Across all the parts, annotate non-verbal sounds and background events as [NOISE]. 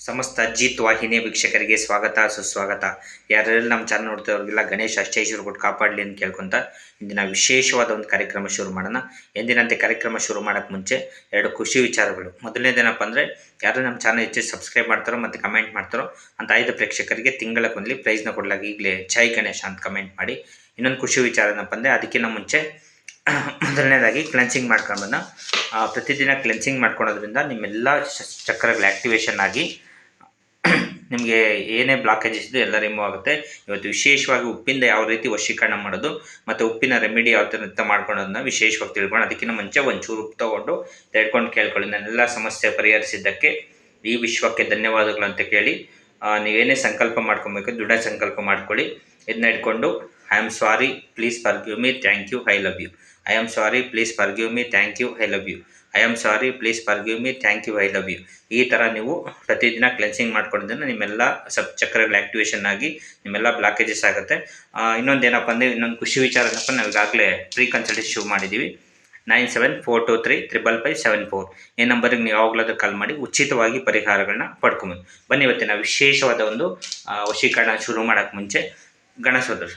ಸಮಸ್ತ ಅಜಿತ್ ವಾಹಿನಿ ವೀಕ್ಷಕರಿಗೆ ಸ್ವಾಗತ, ಸುಸ್ವಾಗತ. ಯಾರೆಲ್ಲ ನಮ್ಮ ಚಾನಲ್ ನೋಡ್ತಿರೋರಿಗೆಲ್ಲ ಗಣೇಶ ಅಷ್ಟೇಶ್ವರ ಕೊಟ್ಟು ಕಾಪಾಡಲಿ ಅಂತ ಕೇಳ್ಕೊಂತ ಇಂದಿನ ವಿಶೇಷವಾದ ಒಂದು ಕಾರ್ಯಕ್ರಮ ಶುರು ಮಾಡೋಣ. ಎಂದಿನಂತೆ ಕಾರ್ಯಕ್ರಮ ಶುರು ಮಾಡೋಕ್ಕೆ ಮುಂಚೆ ಎರಡು ಖುಷಿ ವಿಚಾರಗಳು. ಮೊದಲನೇದೇನಪ್ಪ ಅಂದರೆ ಯಾರು ನಮ್ಮ ಚಾನಲ್ ಹೆಚ್ಚು ಸಬ್ಸ್ಕ್ರೈಬ್ ಮಾಡ್ತಾರೋ ಮತ್ತು ಕಮೆಂಟ್ ಮಾಡ್ತಾರೋ ಅಂತ ಐದು ಪ್ರೇಕ್ಷಕರಿಗೆ ತಿಂಗಳಕ್ಕೊಂದ್ಲಿ ಪ್ರೈಸ್ನ ಕೊಡಲಾಗಿ ಈಗಲೇ ಜೈ ಗಣೇಶ ಅಂತ ಕಮೆಂಟ್ ಮಾಡಿ. ಇನ್ನೊಂದು ಖುಷಿ ವಿಚಾರ ಏನಪ್ಪ ಅಂದರೆ ಅದಕ್ಕಿಂತ ಮುಂಚೆ [CLEARS THROAT] ಮೊದಲನೇದಾಗಿ ಕ್ಲೆನ್ಸಿಂಗ್ ಮಾಡ್ಕೊಂಬನ್ನ ಪ್ರತಿದಿನ ಕ್ಲೆನ್ಸಿಂಗ್ ಮಾಡ್ಕೊಳೋದ್ರಿಂದ ನಿಮ್ಮೆಲ್ಲ ಚಕ್ರಗಳ ಚಕ್ರಗಳು ಆ್ಯಕ್ಟಿವೇಶನ್ ಆಗಿ ನಿಮಗೆ ಏನೇ ಬ್ಲಾಕೇಜಸ್ ಇದೆ ಎಲ್ಲ ರಿಮೂವ್ ಆಗುತ್ತೆ. ಇವತ್ತು ವಿಶೇಷವಾಗಿ ಉಪ್ಪಿಂದ ಯಾವ ರೀತಿ ವಶೀಕರಣ ಮಾಡೋದು ಮತ್ತು ಉಪ್ಪಿನ ರೆಮಿಡಿ ಯಾವ ಥರ ಅಂತ ವಿಶೇಷವಾಗಿ ತಿಳ್ಕೊಂಡು ಅದಕ್ಕಿಂತ ಮುಂಚೆ ಒಂಚೂರು ಉಪ್ಪು ತೊಗೊಂಡು ತೆಡ್ಕೊಂಡು ಕೇಳ್ಕೊಳ್ಳಿ. ನನ್ನೆಲ್ಲ ಸಮಸ್ಯೆ ಪರಿಹರಿಸಿದ್ದಕ್ಕೆ ಈ ವಿಶ್ವಕ್ಕೆ ಧನ್ಯವಾದಗಳು ಅಂತ ಕೇಳಿ ನೀವೇನೇ ಸಂಕಲ್ಪ ಮಾಡ್ಕೊಬೇಕು, ದೃಢ ಸಂಕಲ್ಪ ಮಾಡ್ಕೊಳ್ಳಿ. ಇದನ್ನ ಇಟ್ಕೊಂಡು I am sorry please forgive me thank you I love you I am sorry please forgive me thank you I love you I am sorry please forgive me thank you I love you ಈ ಥರ ನೀವು ಪ್ರತಿದಿನ cleansing ಮಾಡ್ಕೊಂಡಿದ್ದರೆ ನಿಮ್ಮೆಲ್ಲ ಸಬ್ ಚಕ್ರಗಳು activation ಆಗಿ ನಿಮ್ಮೆಲ್ಲ blockages ಆಗುತ್ತೆ. ಇನ್ನೊಂದು ಏನಪ್ಪ ಅಂದರೆ ಇನ್ನೊಂದು ಖುಷಿ ವಿಚಾರ ಏನಪ್ಪ ನಾವು ಈಗಾಗಲೇ ಫ್ರೀ ಕನ್ಸಲ್ಟೇಷನ್ ಶುರು ಮಾಡಿದ್ದೀವಿ nine seven four two three triple five seven four ಈ ನಂಬರಿಗೆ ನೀವು ಯಾವಾಗಲಾದ್ರೂ ಕಾಲ್ ಮಾಡಿ ಉಚಿತವಾಗಿ ಪರಿಹಾರಗಳನ್ನ ಪಡ್ಕೊಬೋದು ಬನ್ನಿ ಇವತ್ತಿನ ವಿಶೇಷವಾದ ಒಂದು ವಶೀಕರಣ ಶುರು ಮಾಡೋಕ್ಕೆ ಮುಂಚೆ. ಗಣಸೋದರು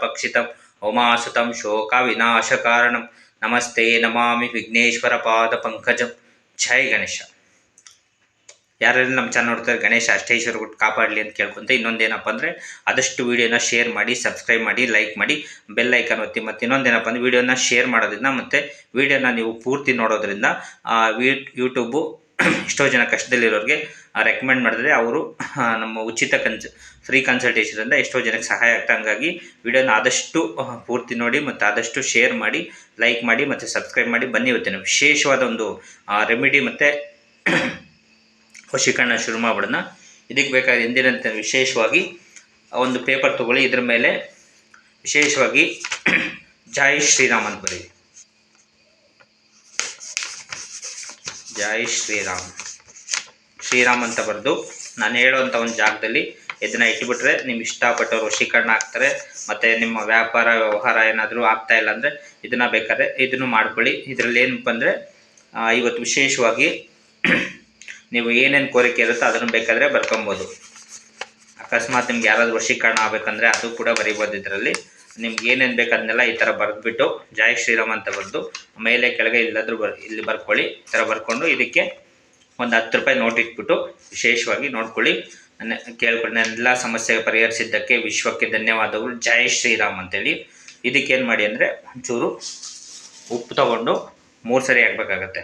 ಪಕ್ಷಿತಂ ಉಮಾಸುತಂ ಶೋಕ ವಿನಾಶಕಾರಣಂ ನಮಸ್ತೆ ನಮಾಮಿ ವಿಘ್ನೇಶ್ವರ ಪಾದ ಪಂಕಜಂ ಜೈ ಗಣೇಶ ಯಾರೆಲ್ಲ ನಮ್ಮ ಚಾನಲ್ ನೋಡ್ತಾರೆ ಗಣೇಶ ಅಷ್ಟೇಶ್ವರ ಕೊಟ್ಟು ಕಾಪಾಡಲಿ ಅಂತ ಕೇಳ್ಕೊಂತ ಇನ್ನೊಂದೇನಪ್ಪ ಅಂದರೆ ಆದಷ್ಟು ವೀಡಿಯೋನ ಶೇರ್ ಮಾಡಿ ಸಬ್ಸ್ಕ್ರೈಬ್ ಮಾಡಿ ಲೈಕ್ ಮಾಡಿ ಬೆಲ್ ಐಕನ್ ಒತ್ತಿ ಮತ್ತು ಇನ್ನೊಂದೇನಪ್ಪ ಅಂದರೆ ವೀಡಿಯೋನ ಶೇರ್ ಮಾಡೋದ್ರಿಂದ ಮತ್ತು ವೀಡಿಯೋನ ನೀವು ಪೂರ್ತಿ ನೋಡೋದ್ರಿಂದ ಯೂಟ್ಯೂಬು ಎಷ್ಟೋ ಜನ ಕಷ್ಟದಲ್ಲಿರೋರಿಗೆ ರೆಕಮೆಂಡ್ ಮಾಡಿದ್ರೆ ಅವರು ನಮ್ಮ ಉಚಿತ ಕನ್ಸ್ ಫ್ರೀ ಕನ್ಸಲ್ಟೇಷನಿಂದ ಎಷ್ಟೋ ಜನಕ್ಕೆ ಸಹಾಯ ಆಗ್ತಾ. ಹಂಗಾಗಿ ವಿಡಿಯೋನ ಆದಷ್ಟು ಪೂರ್ತಿ ನೋಡಿ ಮತ್ತು ಆದಷ್ಟು ಶೇರ್ ಮಾಡಿ ಲೈಕ್ ಮಾಡಿ ಮತ್ತು ಸಬ್ಸ್ಕ್ರೈಬ್ ಮಾಡಿ. ಬನ್ನಿ ಇವತ್ತಿನ ವಿಶೇಷವಾದ ಒಂದು ರೆಮಿಡಿ ಮತ್ತು ವಶೀಕರಣ ಶುರು ಮಾಡಿಬಿಡೋಣ. ಇದಕ್ಕೆ ಬೇಕಾದ ಎಂದಿನಂತೆ ವಿಶೇಷವಾಗಿ ಒಂದು ಪೇಪರ್ ತಗೊಳ್ಳಿ. ಇದ್ರ ಮೇಲೆ ವಿಶೇಷವಾಗಿ, ಜೈ ಶ್ರೀರಾಮ್ ಅಂತ ಬರೀ ಜೈ ಶ್ರೀರಾಮ್. ಶ್ರೀರಾಮ್ ಅಂತ ಬರೆದು ನಾನು ಹೇಳುವಂಥ ಒಂದು ಜಾಗದಲ್ಲಿ ಇದನ್ನ ಇಟ್ಬಿಟ್ರೆ ನಿಮ್ಗೆ ಇಷ್ಟಪಟ್ಟವ್ರು ವಶೀಕರಣ ಆಗ್ತಾರೆ, ಮತ್ತು ನಿಮ್ಮ ವ್ಯಾಪಾರ, ವ್ಯವಹಾರ ಏನಾದರೂ ಆಗ್ತಾ ಇಲ್ಲ ಅಂದರೆ ಇದನ್ನು ಬೇಕಾದ್ರೆ ಇದನ್ನು ಮಾಡ್ಕೊಳ್ಳಿ. ಇದರಲ್ಲಿ ಏನಪ್ಪ ಅಂದರೆ ಇವತ್ತು ವಿಶೇಷವಾಗಿ [CLEARS THROAT] ನೀವು ಏನೇನು ಕೋರಿಕೆ ಇರುತ್ತೋ ಅದನ್ನು ಬೇಕಾದರೆ ಬರ್ಕೊಬೋದು. ಅಕಸ್ಮಾತ್ ನಿಮ್ಗೆ ಯಾರಾದರೂ ವಶೀಕರಣ ಆಗಬೇಕಂದ್ರೆ ಅದು ಕೂಡ ಬರಿಬೋದು ಇದರಲ್ಲಿ. ನಿಮ್ಗೆ ಏನೇನು ಬೇಕು ಅದನ್ನೆಲ್ಲ ಈ ಥರ ಬರೆದ್ಬಿಟ್ಟು ಜೈ ಶ್ರೀರಾಮ್ ಅಂತ ಬರೆದು ಮೇಲೆ ಕೆಳಗೆ ಇಲ್ಲಾದರೂ ಬರ್ ಇಲ್ಲಿ ಬರ್ಕೊಳ್ಳಿ, ಈ ಥರ ಬರ್ಕೊಂಡು ಇದಕ್ಕೆ ಒಂದು ಹತ್ತು ರೂಪಾಯಿ ನೋಟ್ ಇಟ್ಬಿಟ್ಟು ವಿಶೇಷವಾಗಿ ನೋಡ್ಕೊಳ್ಳಿ. ನನ್ನ ಕೇಳ್ಕೊಂಡು ನನ್ನೆಲ್ಲ ಸಮಸ್ಯೆ ಪರಿಹರಿಸಿದ್ದಕ್ಕೆ ವಿಶ್ವಕ್ಕೆ ಧನ್ಯವಾದಗಳು. ಜೈ ಶ್ರೀರಾಮ್ ಅಂತೇಳಿ. ಇದಕ್ಕೇನು ಮಾಡಿ ಅಂದರೆ ಒಂಚೂರು ಉಪ್ಪು ತಗೊಂಡು ಮೂರು ಸರಿ ಹಾಕ್ಬೇಕಾಗತ್ತೆ.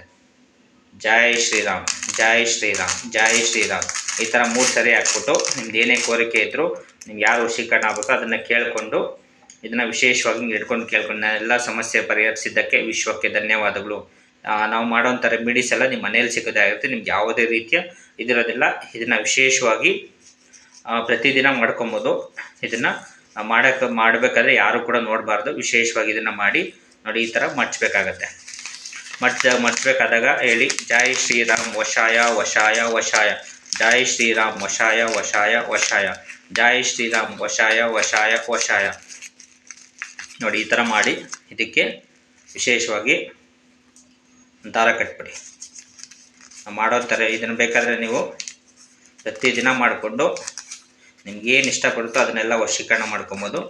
ಜೈ ಶ್ರೀರಾಮ್ ಜೈ ಶ್ರೀರಾಮ್ ಜೈ ಶ್ರೀರಾಮ್. ಈ ಥರ ಮೂರು ಸರಿ ಹಾಕ್ಬಿಟ್ಟು ನಿಮ್ದು ಏನೇ ಕೋರಿಕೆ ಇದ್ದರೂ ನಿಮ್ಗೆ ಯಾರು ವಶೀಕರಣ ಆಗಬೇಕೋ ಅದನ್ನು ಕೇಳಿಕೊಂಡು ಇದನ್ನು ವಿಶೇಷವಾಗಿ ಹಿಡ್ಕೊಂಡು ಕೇಳ್ಕೊಂಡು ನಾನೆಲ್ಲ ಸಮಸ್ಯೆ ಪರಿಹರಿಸಿದ್ದಕ್ಕೆ ವಿಶ್ವಕ್ಕೆ ಧನ್ಯವಾದಗಳು. ನಾವು ಮಾಡೋವಂಥ ರೆಮಿಡೀಸ್ ಎಲ್ಲ ನಿಮ್ಮ ಮನೇಲಿ ಸಿಗೋದಾಗಿರುತ್ತೆ ನಿಮ್ಗೆ ಯಾವುದೇ ರೀತಿಯ ಇದಿರೋದಿಲ್ಲ. ಇದನ್ನು ವಿಶೇಷವಾಗಿ ಪ್ರತಿದಿನ ಮಾಡ್ಕೊಬೋದು. ಇದನ್ನು ಮಾಡೋಕ್ಕೆ ಮಾಡಬೇಕಾದ್ರೆ ಯಾರು ಕೂಡ ನೋಡಬಾರ್ದು. ವಿಶೇಷವಾಗಿ ಇದನ್ನು ಮಾಡಿ, ನೋಡಿ, ಈ ಥರ ಮಡ್ಚಬೇಕಾಗತ್ತೆ ಮಚ್ಚ ಮಡ್ಚಬೇಕಾದಾಗ ಹೇಳಿ, ಜೈ ಶ್ರೀರಾಮ್ ವಶಾಯ ವಶಾಯ ವಶಾಯ. ಜೈ ಶ್ರೀರಾಮ್ ವಶಾಯ ವಶಾಯ ವಶಾಯ. ಜೈ ಶ್ರೀರಾಮ್ ವಶಾಯ ವಶಾಯ ವಶಾಯ. ನೋಡಿ, ಈ ಥರ ಮಾಡಿ ಇದಕ್ಕೆ ವಿಶೇಷವಾಗಿ ದಾರ ಕಟ್ಬಿಡಿ. ಮಾಡೋ ಥರ ಇದನ್ನು ಬೇಕಾದರೆ ನೀವು ಪ್ರತಿದಿನ ಮಾಡಿಕೊಂಡು ನಿಮ್ಗೆ ಏನು ಇಷ್ಟಪಡುತ್ತೋ ಅದನ್ನೆಲ್ಲ ವಶೀಕರಣ ಮಾಡ್ಕೊಬೋದು.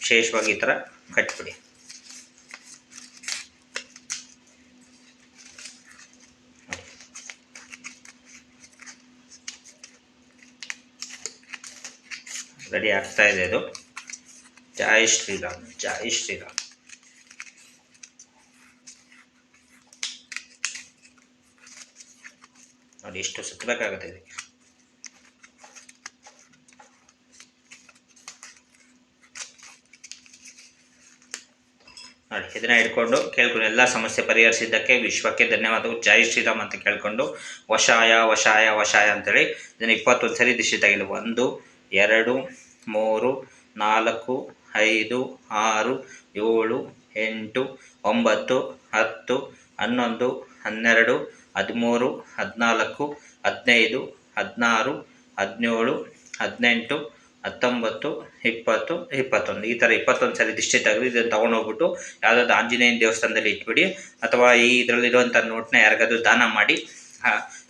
ವಿಶೇಷವಾಗಿ ಈ ಥರ ಕಟ್ಬಿಡಿ. ರೆಡಿ ಆಗ್ತಾ ಇದೆ ಇದು. ಜೈ ಶ್ರೀರಾಮ್ ಜೈ ಶ್ರೀರಾಮ್ ನೋಡಿ ಎಷ್ಟು ಸುತ್ತಬೇಕಾಗುತ್ತೆ ಇದಕ್ಕೆ ನೋಡಿ ಇದನ್ನ ಹಿಡ್ಕೊಂಡು ಕೇಳ್ಕೊಂಡು ಎಲ್ಲ ಸಮಸ್ಯೆ ಪರಿಹರಿಸಿದ್ದಕ್ಕೆ ವಿಶ್ವಕ್ಕೆ ಧನ್ಯವಾದಗಳು. ಜೈ ಶ್ರೀರಾಮ್ ಅಂತ ಕೇಳ್ಕೊಂಡು ವಶಾಯ ವಶಾಯ ವಶಾಯ ಅಂತೇಳಿ ಇದನ್ನು ಇಪ್ಪತ್ತೊಂದು ಸರಿ ದಿಶೆ ತೆಗಿಲಿ ಒಂದು, ಎರಡು, ಮೂರು, ನಾಲ್ಕು ಐದು, ಆರು, ಏಳು, ಎಂಟು, ಒಂಬತ್ತು, ಹತ್ತು, ಹನ್ನೊಂದು, ಹನ್ನೆರಡು, ಹದಿಮೂರು, ಹದಿನಾಲ್ಕು, ಹದಿನೈದು, ಹದಿನಾರು, ಹದಿನೇಳು, ಹದಿನೆಂಟು, ಹತ್ತೊಂಬತ್ತು, ಇಪ್ಪತ್ತು, ಇಪ್ಪತ್ತೊಂದು. ಈ ಥರ ಇಪ್ಪತ್ತೊಂದು ಸರಿ ದಿಷ್ಟಿ ತೆಗೆದು ಇದನ್ನು ತೊಗೊಂಡೋಗ್ಬಿಟ್ಟು ಯಾವುದಾದ್ರು ಆಂಜನೇಯನ ದೇವಸ್ಥಾನದಲ್ಲಿ ಇಟ್ಬಿಡಿ ಅಥವಾ ಈ ಇದರಲ್ಲಿರುವಂಥ ನೋಟನ್ನ ಯಾರಿಗಾದ್ರೂ ದಾನ ಮಾಡಿ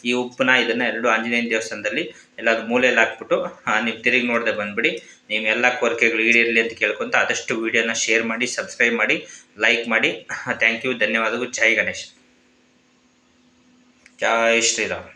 ಈ ಉಪ್ಪನ್ನ ಇದನ್ನು ಎರಡು ಆಂಜನೇಯನ ದೇವಸ್ಥಾನದಲ್ಲಿ ಎಲ್ಲಾದ್ರೂ ಮೂಲೆಯಲ್ಲಿ ಹಾಕ್ಬಿಟ್ಟು ನೀವು ತಿರುಗಿ ನೋಡದೆ ಬಂದುಬಿಡಿ. ನಿಮ್ಮ ಎಲ್ಲ ಕೋರಿಕೆಗಳು ಈಡೇರಲಿ ಅಂತ ಕೇಳ್ಕೊಂತ ಆದಷ್ಟು ವೀಡಿಯೋನ ಶೇರ್ ಮಾಡಿ ಸಬ್ಸ್ಕ್ರೈಬ್ ಮಾಡಿ ಲೈಕ್ ಮಾಡಿ. ಥ್ಯಾಂಕ್ ಯು ಧನ್ಯವಾದಗಳು. ಜೈ ಗಣೇಶ್. ಜೈ ಶ್ರೀರಾಮ್.